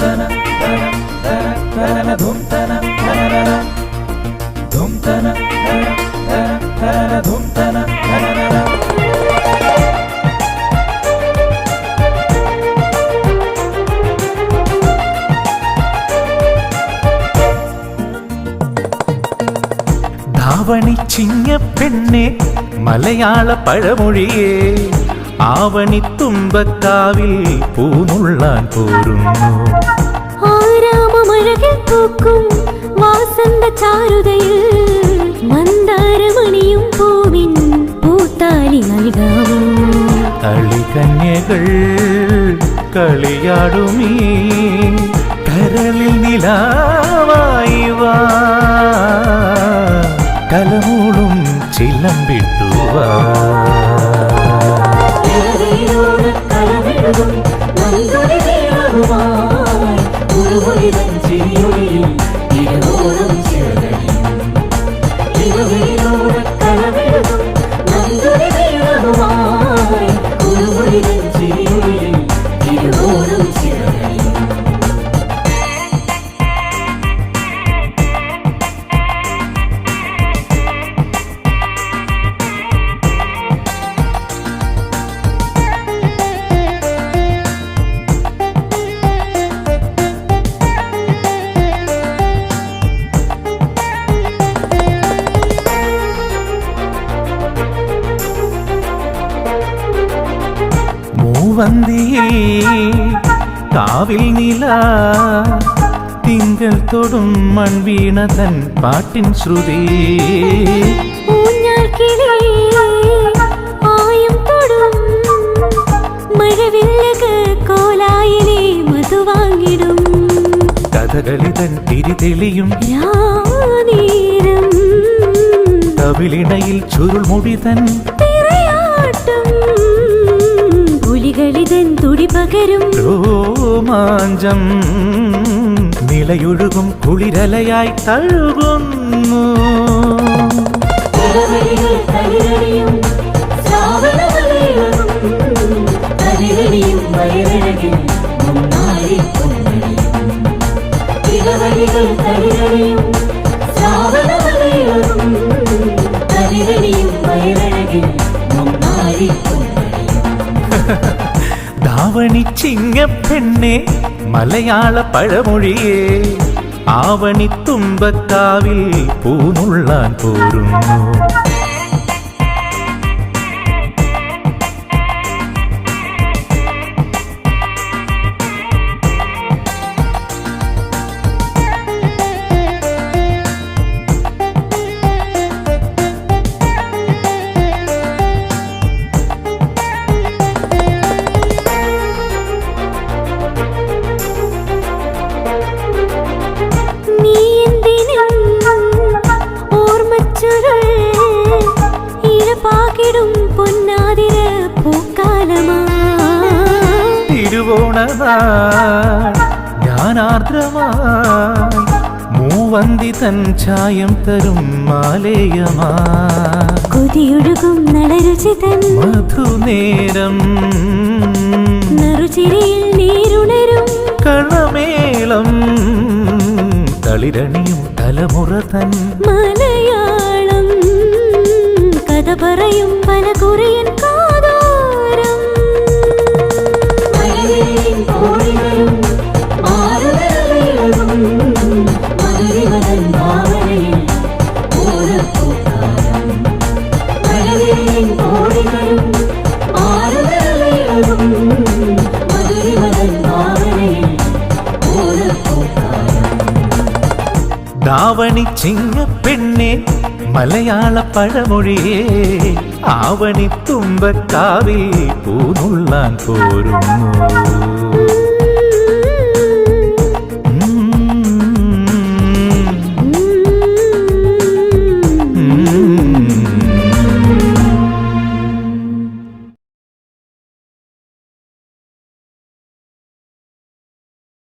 தன தன தன தன தும் தன தன தும் தன தன தாவணி சின்ன பெண்ணே மலையாள பழமொழியே. തുമ്പക്കാവിൽ പൂമുള്ളാൻ പോരുന്നു. ആരാമമഴകിൽ പൂക്കും വാസന്ത ചാരുതയിൽ മന്ദാരമണിയും പൂവിൻ പൂത്താലി നൽകാമോ കളികന്യകൾ കളിയാടുമീ കരളിൽ നിലാവായി വാ. കലമൂളും ചിലമ്പിട്ടുവാ ഇളവയിലൂടെ കലമെഴുതും നല്ലൊരു നീളവുമായി ഉരുവൊലിതൻ ചിരിയൊലിയിൽ ഇരുവോളം ചിറകടിയും. ഇളവയിലൂടെ കലമെഴുതും നല്ലൊരു ചിരിയൊലിയിൽ ഇരുവോളം ചിറകടിയും. മൂവന്തിയിൽ കാവിൽ നില തിങ്കൾ തൊടും മൺവീണ തൻ പാട്ടിൻ ശ്രുതി. കഥകളി തൻ തിരിതെളിയും ചുരുൾമുടി തൻ പുലികളിതൻ തുടി പകരും. രോമാഞ്ചം നിലയൊഴുകും കുളിരലയായി തഴുകുന്നു. ധാവണി ചിങ്ങ പെണ്ണെ മലയാള പഴമൊഴിയേ ആവണി തുമ്പക്കാവിൽ പൂനുള്ളാൻ പോരുന്നു പൊന്നാതിര പൂക്കാലമാ. മൂവന്തി തൻ ചായം തരും മാലേയമാ കൊതിയൊഴുകും നളരുചിതൻ മധുനേരം. നറുചിരിയിൽ നീരുണരും. കളമേളം തളിരണിയും തലമുറ തൻ கதவரையும் பல குறையின் காதாரம் தாவணி சிங்க பெண்ணே മലയാള പഴമൊഴിയേ ആവണി തുമ്പക്കാവിൽ പൂനുള്ളാൻ പോരുന്നു.